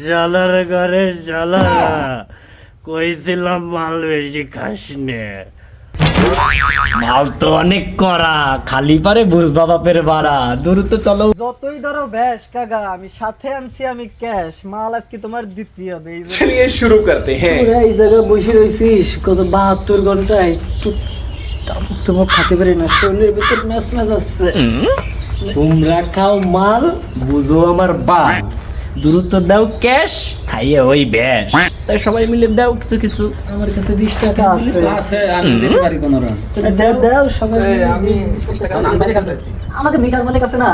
জালার ঘরে জালা কইছিলাম মাল বেশি খাস মাল তো অনেক করা খালি পারে বুঝবা বাপের বাড়া দূর তো চলো। যতই ধরো ব্যাস কাগা আমি সাথে আনছি আমি ক্যাশ। মাল আজকে তোমার দ্বিতীয় হবে চলিয়ে শুরু করতে হ্যাঁ। পুরো এই জায়গা বসে রইছিস কত 72 ঘণ্টা একটু তোমার খেতে পারি না শরীরের ভিতর মেস মেস আছে তোমরা খাও মাল বুঝো আমার বাপ। দূরত্ব দাও ক্যাশ খাইয়ে ওই ব্যাস। তাই সবাই মিলে দাও কিছু কিছু। আমার কাছে বিশ টাকা আছে। আছে আমি দিতে পারি কোনো দাও দাও সবাই আমি আমাকে মিটার মালিক আছে না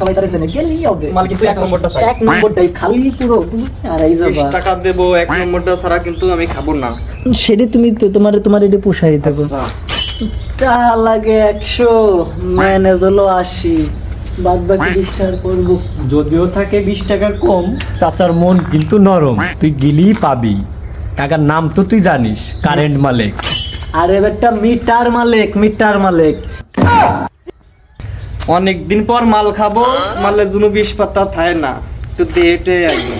সবাই তারা চেনে গেলেই হবে। মাল কিন্তু এক নম্বরটা চাই। এক নম্বরটাই খালি পুরো। আর এই যাবা টাকা দেবো এক নম্বরটা ছাড়া কিন্তু আমি খাব না। সেটা তুমি তোমার তোমার এটি পোষাই দেবো টাকা লাগে একশো ম্যানেজ হলো আশি। বাদ বাকি বিশ টাকা করব। যদিও থাকে বিশ টাকা কম চাচার মন কিন্তু নরম। তুই গিলি পাবি। টাকার নাম তো তুই জানিস কারেন্ট মালিক। আর এবারটা মিটার মালিক মিটার মালিক। অনেক দিন পর মাল খাব মালের জন্য বিষ পাতা থাকে না। তো দেটে আইলো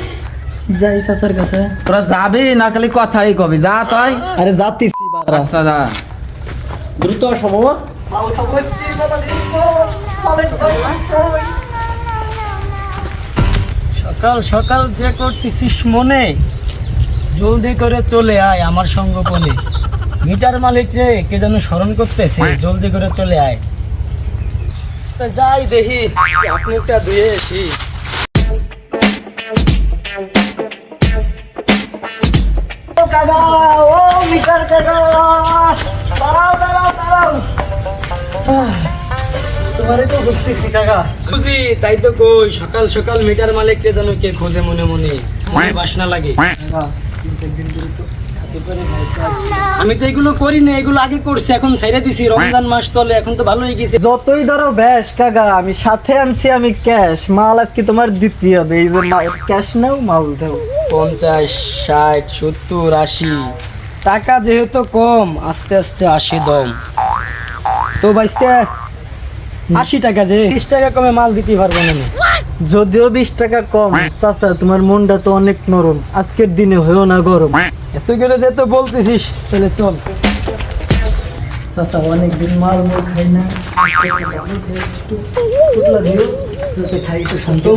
যাই চাচার কাছে। তোরা যাবি না খালি কথাই কবি। যা তাই। আরে যাতিছি বারা আচ্ছা যা। দ্রুত সকাল সকাল যে করতেছিস মনে? জলদি করে চলে আয় আমার সঙ্গপনে। মিটার মালিক রে কে যেন স্মরণ করতেছে জলদি করে চলে আয়। তা যাই দেখি আপনি ধুয়ে আসি। তোমারে তো বুঝতেছি কাকা? বুঝি তাই তো কই সকাল সকাল মিটার মালিককে কে খোঁজে মনে মনে। বাসনা লাগে। আমি তো এগুলো করি না এগুলো আগে করছি এখন ছাইড়ে দিছি। রমজান মাস চলে এখন তো ভালোই গেছে। যতই ধরো ব্যাস কাকা আমি সাথে আনছি আমি ক্যাশ। মাল আজকে তোমার দিতে হবে এই যে ক্যাশ নাও মাল দাও। পঞ্চাশ ষাট সত্তর আশি। টাকা যেহেতু কম আস্তে আস্তে আশি দম। তো বাইসতে আশি টাকা যে বিশ টাকা কমে মাল দিতে পারব না যদিও বিশ টাকা কম, চাচা, তোমার মনটা তো অনেক নরম। আজকের দিনে হয়েও না গরম। এত করে যেহেতু বলতেছিস, তাহলে চল। চাচা, অনেকদিন মাল মুল খাই না। তো যে যা তো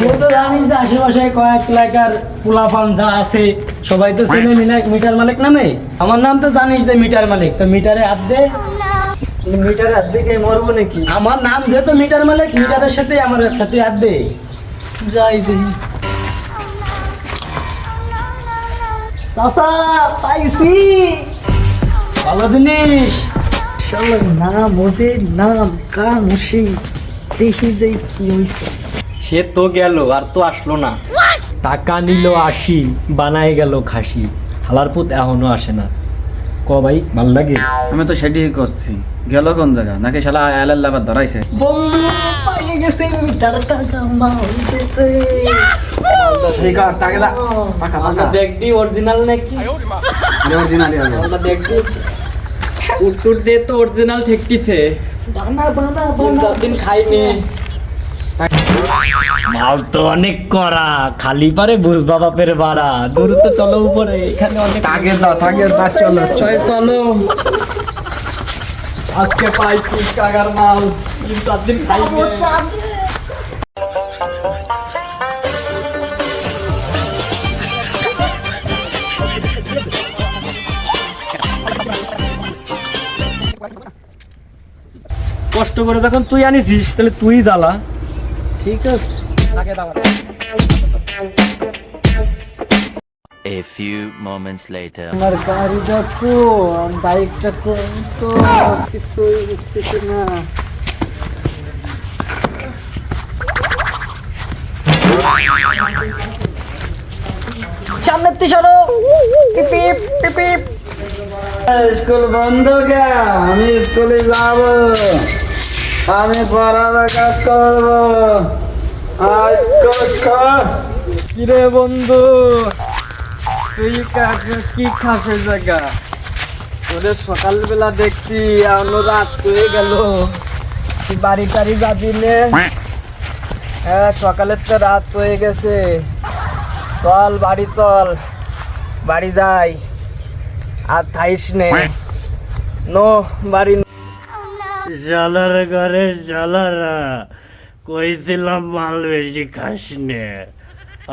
আমার নাম তো জানিস যে মিটার মালিক। তো মিটারে হাত দে। মিটার হাত দিয়ে মরবো নাকি? আমার নাম যেহেতু মিটার মালিক মিটারের সাথে আমার হাত দে। যাই দেখি চাচা পাইছি। ভালো জিনিস। নাম ওজে নাম কাম ওসে দেখি যে কি হইছে। সে তো গেল আর তো আসলো না। টাকা নিল আশি বানাই গেল খাসি। খালার পুত এখনও আসে না। ক ভাই ভালো লাগে? আমি তো সেটি করছি। গেল কোন জায়গা? নাকি শালা আয়ালের লাভার ধরাইছে? বন্ধু পাইয়ে গেছে মিটার টাকা হইতেছে। ঠিক আছে তাকে দা। পাকা পাকা। দেখবি অরিজিনাল নাকি? অরিজিনালি হবে। আমরা দেখবি উত্তর দিয়ে তো অরিজিনাল ঠেকতিছে। বানা বানা। বানা চার দিন খাইনি। মাল তো অনেক করা খালি পারে বুঝবা বাপের বাড়া। দূর তো চলো উপরে এখানে অনেক তাকে দা চলো। ছয় চলো। আজকে পাইছি কাগার মাল। চার দিন খাইনি কষ্ট করে যখন তুই আনিছিস তাহলে তুই জ্বালা। ঠিক আছে। A few moments later. আমার গাড়িটা কো বাইকটা কো তো কিছুই বুঝতেছি না। সামনের সরো। পিপিপ পিপিপ স্কুল বন্ধ কে আমি স্কুলে যাব। আমি পড়ালেখা করব। আজ কষ্ট কিরে। বন্ধু, তুই কি খাসে জায়গা? তোরে সকালবেলা দেখছি এখনও রাত হয়ে গেল। তুই বাড়ি টাড়ি যাবি নে? হ্যাঁ সকালের তো রাত হয়ে গেছে। চল, বাড়ি চল। বাড়ি যাই। আর থাইস নে? নো, বাড়ি জালার ঘরে জালারা কইছিলাম মাল বেশি খাস নে।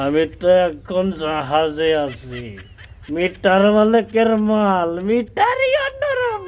আমি তো এখন জাহাজে আছি। মিটার মালিকের মাল, মিটারই অন্যরকম।